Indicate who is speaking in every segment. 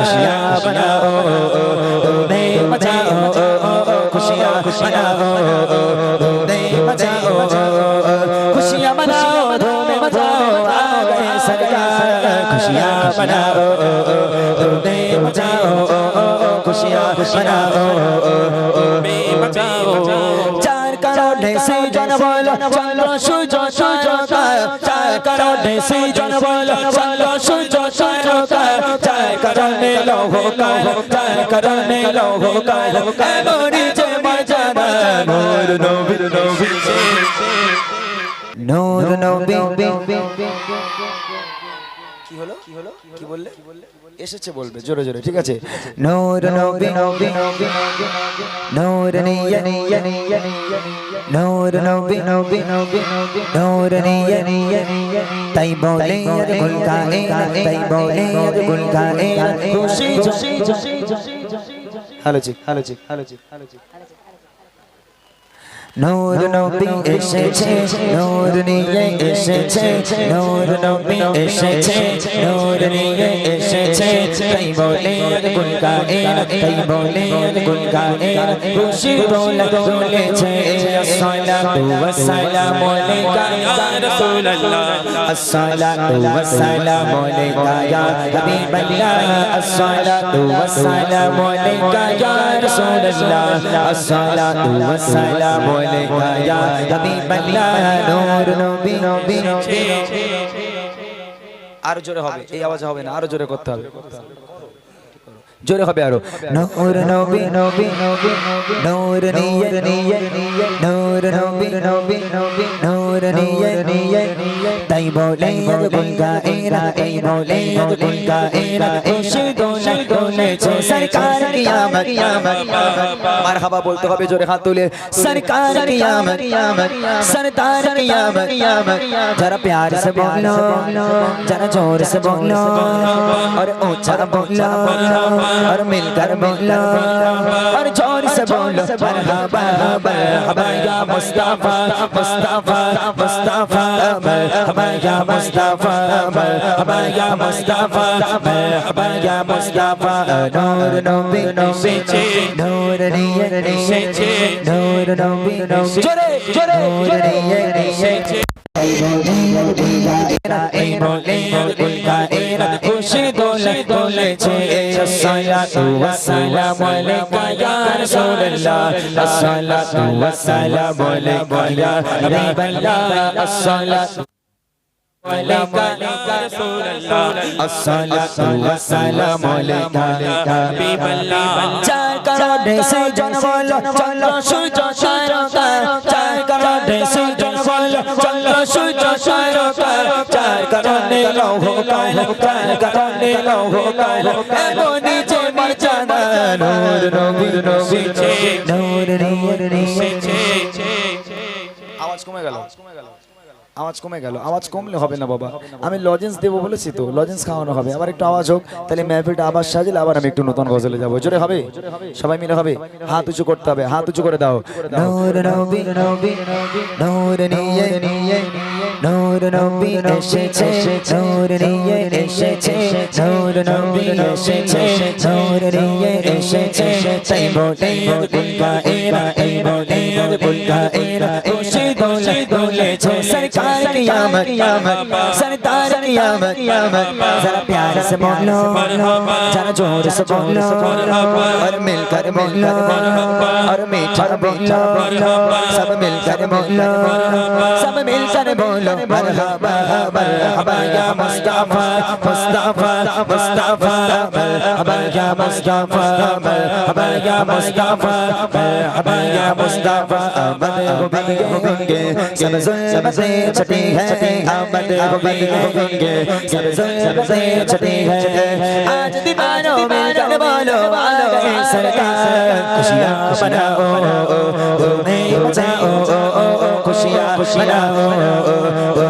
Speaker 1: खुशियाँ बनाओ नहीं मचाओ खुशियाँ बनाओ नहीं मचाओ खुशियाँ बनाओ धूम मचाओ आ गए सरकार खुशियाँ बनाओ नहीं मचाओ खुशियाँ बनाओ नहीं मचाओ चार करोड़ से जन बोलो चलो सुजो सुजो চার কারণে সেই জন বল চন্দ্র সূর্য সূর্যকার চার কারণে লৌহ কাল চার কারণে লৌহ কাল এমনই যে মজানা নূর নবী নবী নূর নবী কি হলো কি হলো কি বললে এসেছে বলবে জোরে জোরে ঠিক আছে নূর নবী নবী নূর নিয়ে নিয়ে নূর নবী নবী নূর নিয়ে নিয়ে তাই বলে গুল গায়ে তাই বলে গুল গায়ে খুশি খুশি হ্যালো জি হ্যালো জি হ্যালো জি হ্যালো জি নূর নবী এসেছে নূর নিয়ে এসেছে নূর নবী এসেছে নূর নিয়ে এসেছে তাই বলে গুল গায়ে তাই বলে গুল গায়ে খুশি দোলা দোলেছে আসসালাতু ওয়াসসালামু আলাইকা ইয়া রাসূলুল্লাহ আসসালাতু ওয়াসসালামু আলাইকা ইয়া হাবিবাল্লাহ আসসালাতু ওয়াসসালামু আলাইকা ইয়া রাসূলুল্লাহ আসসালাতু ওয়াসসালামু আলাইকা ইয়া হাবিবাল্লাহ নূর নবী নবী আরও জোরে হবে এই আওয়াজ হবে না আরও জোরে করতে হবে জোরে হবে আরও নূর নবী নবী নবী নূর নিয়ে নিয়ে নূর নবী নবী নবী নূর নিয়ে নিয়ে তাই বলে গুল গায়েরা এই বলে গুল গায়েরা এসে দোলে দোলেছে সরকার কিয়ামত কিয়ামত মারহাবা বলতে হবে জোরে হাত তুলে সরকার কিয়ামত কিয়ামত सरदार कियामत कियामत जरा प्यार से बोलो जरा जोर से बोलो और ऊंचा बोलो और मिलकर बोलो और जोर से बोलो मरहबा मरहबा या मुस्तफा मुस्तफा मुस्तफा मरहबा या मुस्तफा मरहबा या मुस्तफा मरहबा या मुस्तफा नूर नबी नबी नूर निये निये नूर नबी नबी জোরে জোরে জোরে এই বলে উল্কা এরা খুশি দোলে দোলেছে আসসালাতু ওয়াসসালামু আলাইকা ইয়া রাসূলুল্লাহ আসসালাতু ওয়াসসালামু আলাইকা ইয়া হাবিবাল্লাহ আসসালাতু চার কারণে সে জন্ম চল সূর্য চার কারণে সে জন্ম চল সূর্য চার কারণে লৌহ কাল চার কারণে লৌহ কাল এমনই যে মর্যাদা নূর নবী নূর নূর আওয়াজ কমে গেল আওয়াজ কমে গেল আওয়াজ কমলে হবে না বাবা আমি লজেন্স দেবো বলেছি তো লজেন্স খাওয়ানো হবে আবার একটু আওয়াজ হোক তাহলে মেহফিলটা আবার সাজিলে আবার আমি একটু নতুন গজলে যাব জোরে হবে সবাই মিলে হবে হাত উঁচু করতে হবে হাত উঁচু করে দাও নূর নবী নবী নূর নিয়ে নিয়ে নূর নবী এসেছে নূর নিয়ে এসেছে নূর নবী এসেছে নূর নিয়ে এসেছে তাই বলে বুলকা এরা এই বলে বুলকা এরা খুশি দোলে দোলেছে सरकार कियामत कियामत सरदार कियामत कियामत जरा प्यार से बोलो जरा जोर से बोलो और मिलकर बोलो और मीठा बोलो सब मिलकर बोलो सब मिलकर बोलो مرحبا مرحبا يا مصطفى مصطفى مصطفى مرحبا يا مصطفى مرحبا يا مصطفى مرحبا يا مصطفى امن ہوگی ہوگے سب سے سب سے چھٹی ہے امن ہوگی ہوگے سب سے سب سے چھٹی ہے آج دیوانوں میں جان بولو سرکار خوشیاں مناؤ تمہیں بچاؤ خوشیاں خوشیاں مناؤ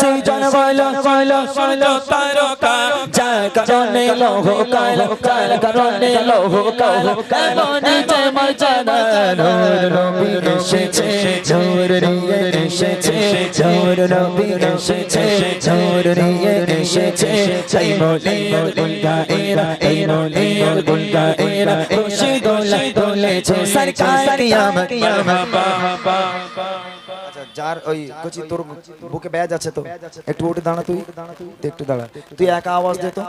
Speaker 1: সেই জন বলো বলো বলো তারকা, যার কারণে লোহ কাল যার কারণে লোহ কাল এমন যে মর্যাদা নূর নবী এসেছে নূর নিয়ে এসেছে নূর নবী এসেছে নূর এসেছে, এই বলে গুলগা এরা, এই বলে গুলগা এরা, খুশি দোলে দোলেছে, সরকার কিয়ামত কিয়ামত।
Speaker 2: যার ওই কচি তোর বুকে ব্যাজ আছে তো একটু উঠে দাঁড়া তুই একটু দাঁড়া। তুই একা আওয়াজ দে তো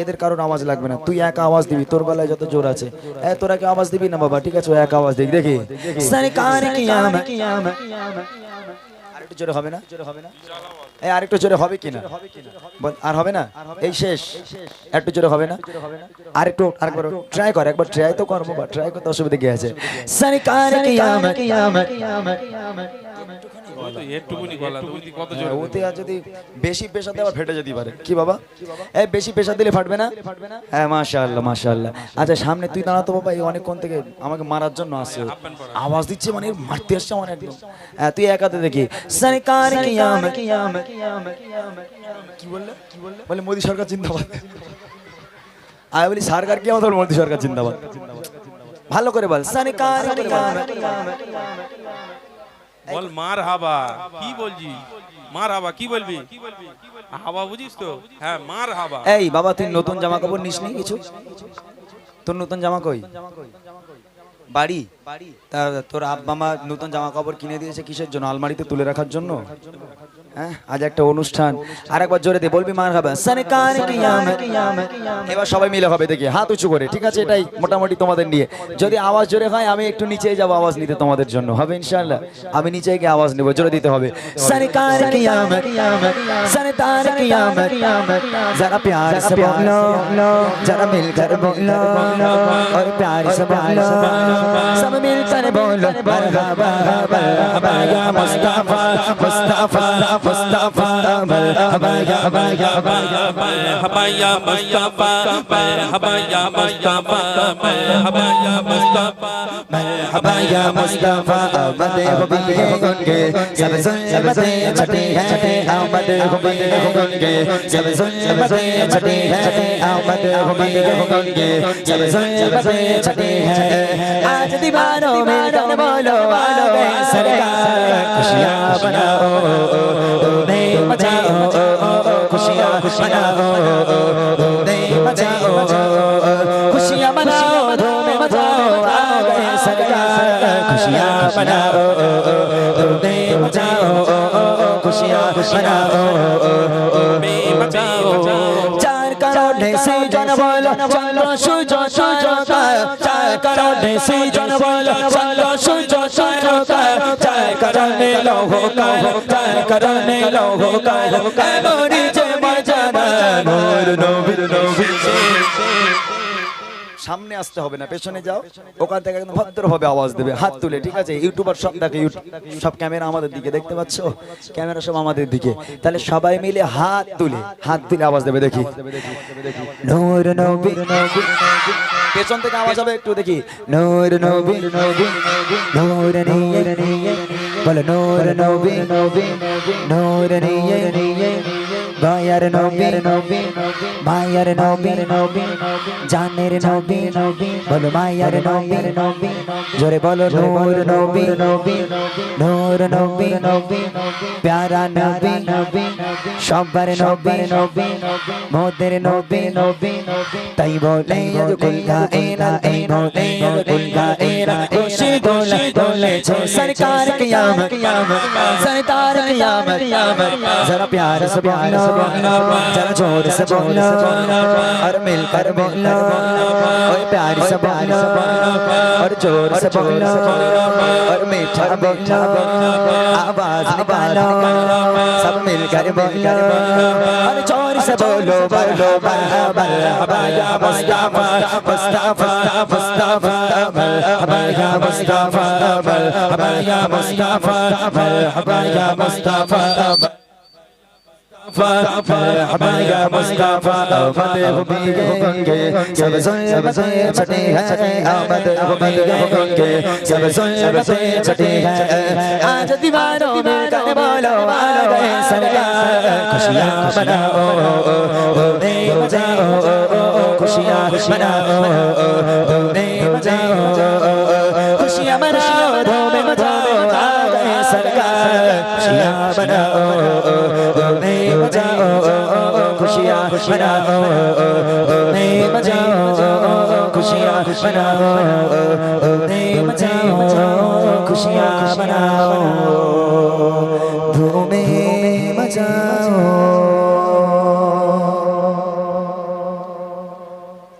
Speaker 2: এদের কারোর আওয়াজ লাগবে না। তুই একা আওয়াজ দিবি তোর গলায় যত জোর আছে। এ তোরা কি আওয়াজ দিবি না বাবা? ঠিক আছে একা আওয়াজ দিবি দেখি।
Speaker 1: সরকার কিয়ামত কিয়ামত
Speaker 2: আর জোরে হবে না জোরে হবে না? এই আরেকটু জোরে হবে কিনা আর হবে না? এই শেষ। একটু জোরে হবে না? আরেকটু আরেকবার ট্রাই কর একবার ট্রাই তো কর বাবা ট্রাই করতে অসুবিধা কি আছে?
Speaker 1: সরকার
Speaker 3: কি জোরে
Speaker 2: হ্যাঁ, ওতে আর যদি বেশি পেশা দেওয়া ফেটে যেতে পারে। কি বাবা? এই বেশি পেশা দিলে ফাটবে না? হ্যাঁ মাশাআল্লাহ মাশাআল্লাহ। আচ্ছা সামনে তুই দাঁড়াতো বাবা এই অনেকক্ষণ থেকে আমাকে মারার জন্য আসছে। আওয়াজ দিচ্ছে মানে মারতে আসছে আমার একদম। হ্যাঁ তুই একাতে দেখি।
Speaker 1: সরকার কিয়ামত। কিয়ামত।
Speaker 2: কি বললে? কি বললে বলে মোদি সরকার জিন্দাবাদ। আমি বলি সরকার কি আমাদের মোদি সরকার জিন্দাবাদ। ভালো করে বল।
Speaker 1: সরকার কিয়ামত।
Speaker 3: বল মার হাবা। কি বলছি মার হাবা কি বলবি? হাবা বুঝিস তো? হ্যাঁ মার হাবা।
Speaker 2: এই বাবা তুই নতুন জামা কাপড় নিস নি কিছু? তোর নতুন জামা কই? বাড়ি তা তোর আব্বা মা নতুন জামা কাপড় কিনে দিয়েছে কিসের জন্য আলমারিতে তুলে রাখার জন্য হ্যাঁ আজ একটা অনুষ্ঠান আর একবার জোরে দে বলবি মার খাবে
Speaker 1: সরকার কিয়ামত কিয়ামত
Speaker 2: এবার সবাই মিলে হবে দেখি হাত উঁচু করে ঠিক আছে এটাই মোটামুটি তোমাদের নিয়ে যদি আওয়াজ জোরে হয় আমি একটু নিচে যাব আওয়াজ নিতে তোমাদের জন্য হবে ইনশাআল্লাহ আমি নিচে গিয়ে আওয়াজ নেবো জোরে দিতে হবে
Speaker 1: सरकार कियामत सरदार कियामत जरा प्यार से बोलो जरा मिलकर बोलो और प्यार से बोलो सब मिलकर बोलो मरहबा मरहबा या मुस्तफा मुस्तफा मुस्तफा मरहबा या या
Speaker 3: हबाया मुस्तफा हबाया मुस्तफा हबाया मुस्तफा
Speaker 1: मरहबा या मुस्तफा आमद हबीब गुनगे सब सुनबते छठी है आमद हबीब गुनगे सब सुनबते छठी है आमद हबीब गुनगे सब सुनबते छठी है आज दीवारों में गान बोलो आ गए सरकार खुशियां बनाओ तूने मचाओ खुशियां मनाओ खुशियां मनाओ तूने मचाओ खुशियां मनाओ चार करोड़ से जन बोलो चलो सुजो सुजो चार करोड़ से जन बोलो चलो सुजो सुजो चार करोड़ लोगों का चार करोड़ लोगों का
Speaker 2: সামনে আসতে হবে না, পেছনে যাও। ওখান থেকে একদম ভদ্রভাবে আওয়াজ দেবে, হাত তুলে, ঠিক আছে? ইউটিউবার সব দেখে সব ক্যামেরা আমাদের দিকে, দেখতে পাচ্ছ? ক্যামেরা সব আমাদের দিকে। তাহলে সবাই মিলে হাত তুলে হাত তুলে আওয়াজ দেবে, দেখি। পেছন থেকে আওয়াজ হবে একটু, দেখি।
Speaker 1: নূর নবী, নূর নিয়ে নবী দয়ার নবীর নবী মায়ার নবীর নবী জানের নবী বলো মায়ার নবীর নবী জোরে বলো নূর নবী নবী নূর নবী নবী প্যারা নবী নবী সব্বার নবী নবী মোদের নবী নবী তাই বলে কুলগা এরা তাই বলে কুলগা এরা খুশি গোলা বলেছে সরকার কিয়ামত কিয়ামত সরকার কিয়ামত কিয়ামত জরা প্যার সুবহান जरा जोर से बोलो और मिलकर बोलो और प्यार से बोलो और जोर से बोलो और मीठा बोलो आवाज निकालो सब मिलकर बोलो और जोर से बोलो बोलो मरहबा मरहबा या मुस्तफा मुस्तफा मुस्तफा मरहबा या मुस्तफा मरहबा या मुस्तफा मरहबा या मुस्तफा مصطفى مرحبا يا مصطفى آمد حبيبك سب سب سے چھٹی ہے آمد حبیبک سب سب سے چھٹی ہے آج دیواروں میں گانے بولو آگئے سرکار خوشیاں مناؤ نہیں ہو جاؤ خوشیاں مناؤ نہیں ہو جاؤ خوشیاں مناؤ دھومے مچاؤ सरकार खुशियाँ मनाओ धूमे मचाओ खुशियाँ मनाओ धूमे मचाओ खुशियाँ मनाओ धूमे मचाओ खुशियाँ मनाओ धूमे मचाओ